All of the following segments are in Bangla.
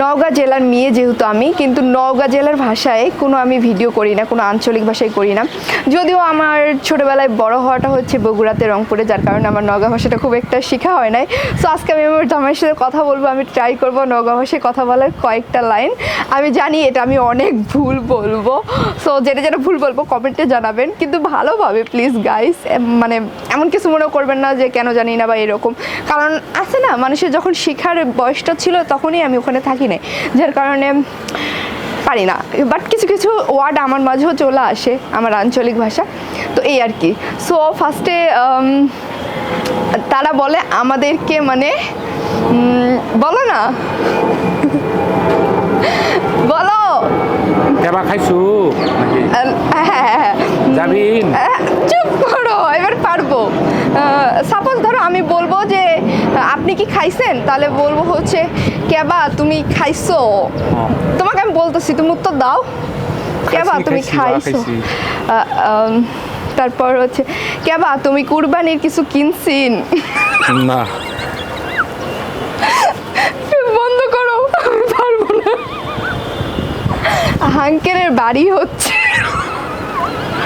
নওগাঁ জেলার মেয়ে যেহেতু আমি, কিন্তু নওগাঁ জেলার ভাষায় কোনো আমি ভিডিও করি না, কোনো আঞ্চলিক ভাষায় করি না। যদিও আমার ছোটোবেলায় বড় হওয়াটা হচ্ছে বগুড়াতে রংপুরে, যার কারণে আমার নওগাঁ ভাষাটা খুব একটা শেখা হয় নাই। সো আজকে আমি আমার জামাইয়ের সাথে কথা বলব, আমি ট্রাই করব নওগাঁ ভাষায় কথা বলার কয়েকটা লাইন আমি জানি এটা আমি অনেক ভুল বলব। সো যেটা যেটা ভুল বলব, কমেন্টে জানাবেন। কিন্তু ভালোভাবে প্লিজ গাইস মানে এমন কিছু মনে করবেন না যে কেন জানি না বা এরকম। কারণ আছে না, মানুষের যখন শেখার বয়সটা ছিল, তখনই আমি ওখানে থাকি। না যার কারণে পারি না। বাট কিছু কিছু ওয়ার্ড আমার মাঝেও চলে আসে আমার আঞ্চলিক ভাষা। তো এই আর কি। সো ফার্স্টে তারা বলে আমাদেরকে মানে বলো না। বলো। কেবা খাইছু? হ্যাঁ, হ্যাঁ, হ্যাঁ। চুপ করো এবার পারব। সাপোজ ধরো আমি বলব যে আপনি কি খাইছেন? তাহলে বলব হচ্ছে কেবা তুমি খাইছো? তোমাকে আমি বলতেছি তুমি উত্তর দাও। কেবা তুমি খাইছো তারপর হচ্ছে কেবা তুমি কুরবানির কিছু কিনছিন? না। বন্ধ করো পারব না। হাঙ্কেরের বাড়ি হচ্ছে।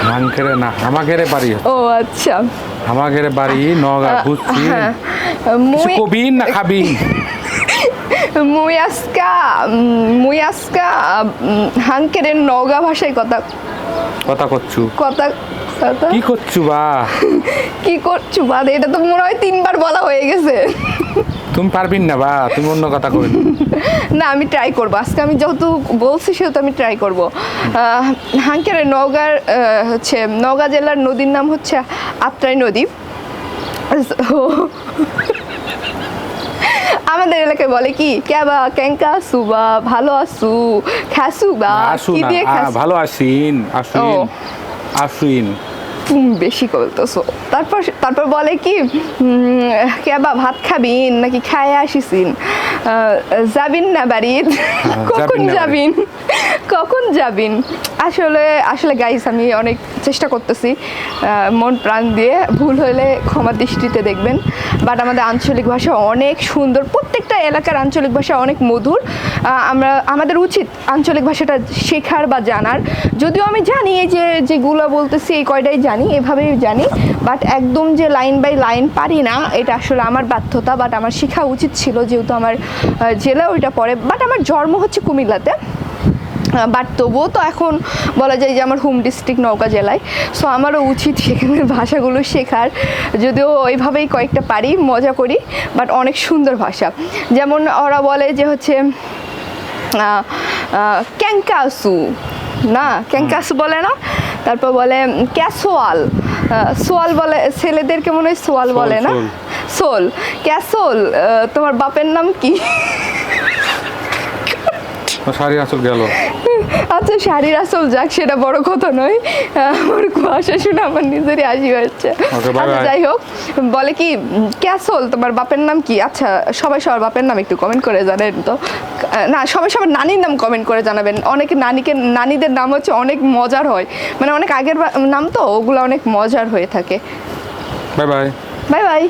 হাঙ্কেরে না হামাকেরে বাড়ি ও আচ্ছা। হামাকেরে বাড়ি নগা বুঝছি হ্যাঁ। মুই কবিন না খাবিন মুই আজকা মুই আজকা হাংকেরে নগা ভাষায় কথা কথা করছু কথা কথা কি করছু বা? কি করছ বাদ এটা তো মনে হয় তিনবার বলা হয়ে গেছে। তুমি পারবিন না বা? তুমি অন্য কথা কইন না আমি ট্রাই করব। আজকে আমি যেহেতু বলছি সেহেতু আমি ট্রাই করব। আহ, হাঙ্কেরের নওগাঁর হচ্ছে নওগাঁ জেলার নদীর নাম হচ্ছে আত্রাই নদী। আমাদের এলাকায় বলে কি ক্যাবা ক্যাঙ্কা সুবা ভালো আসু খ্যাসু বা আসু কি দিয়ে ভালো আসিন আসুন। আসুন তুমি বেশি করতেছো তারপর তারপর বলে কি কেবা ভাত খাবিন নাকি খায় আসিসিন? যাবিন না বাড়ির? কখন যাবিন কখন যাবিন আসলে আসলে গাইস আমি অনেক চেষ্টা করতেছি মন প্রাণ দিয়ে। ভুল হলে ক্ষমা দৃষ্টিতে দেখবেন। বাট আমাদের আঞ্চলিক ভাষা অনেক সুন্দর। প্রত্যেকটা এলাকার আঞ্চলিক ভাষা অনেক মধুর। আমরা আমাদের উচিত আঞ্চলিক ভাষাটা শেখার বা জানার। যদিও আমি জানি এই যে যেগুলো বলতেছি এই কয়টাই জানি এভাবেই জানি। বাট একদম যে লাইন বাই লাইন পারি না এটা আসলে আমার ব্যর্থতা বাট আমার শেখা উচিত ছিল যেহেতু আমার জেলা ওইটা পড়ে বাট আমার জন্ম হচ্ছে কুমিল্লাতে। বাট তবুও তো এখন বলা যায় যে আমার হোম ডিস্ট্রিক্ট নৌকা জেলায়। সো আমারও উচিত সেখানের ভাষাগুলো শেখার। যদিও ওইভাবেই কয়েকটা পারি, মজা করি বাট অনেক সুন্দর ভাষা। যেমন ওরা বলে যে হচ্ছে ক্যাঙ্কাসু। না, ক্যাঙ্কাসু বলে না? তারপর বলে ক্যাসোয়াল সোয়াল? বলে ছেলেদেরকে মনে হয় সোয়াল বলে না? সোল। সোল ক্যাসোল তোমার বাপের নাম কি? সারি আসল গেল। আচ্ছা শাড়ির আসল যাক সেটা বড় কথা নয়। আমার কুয়াশা শুনে আমার নিজেরই হাসি হচ্ছে। আচ্ছা যাই হোক বলে কি ক্যাসল তোমার বাপের নাম কি? আচ্ছা সবাই সবার বাপের নাম একটু কমেন্ট করে জানেন তো। না সবাই সবার নানির নাম কমেন্ট করে জানাবেন। অনেকে নানিকে নানিদের নাম হচ্ছে অনেক মজার হয়। মানে অনেক আগের নাম তো ওগুলো অনেক মজার হয়ে থাকে। Bye bye bye bye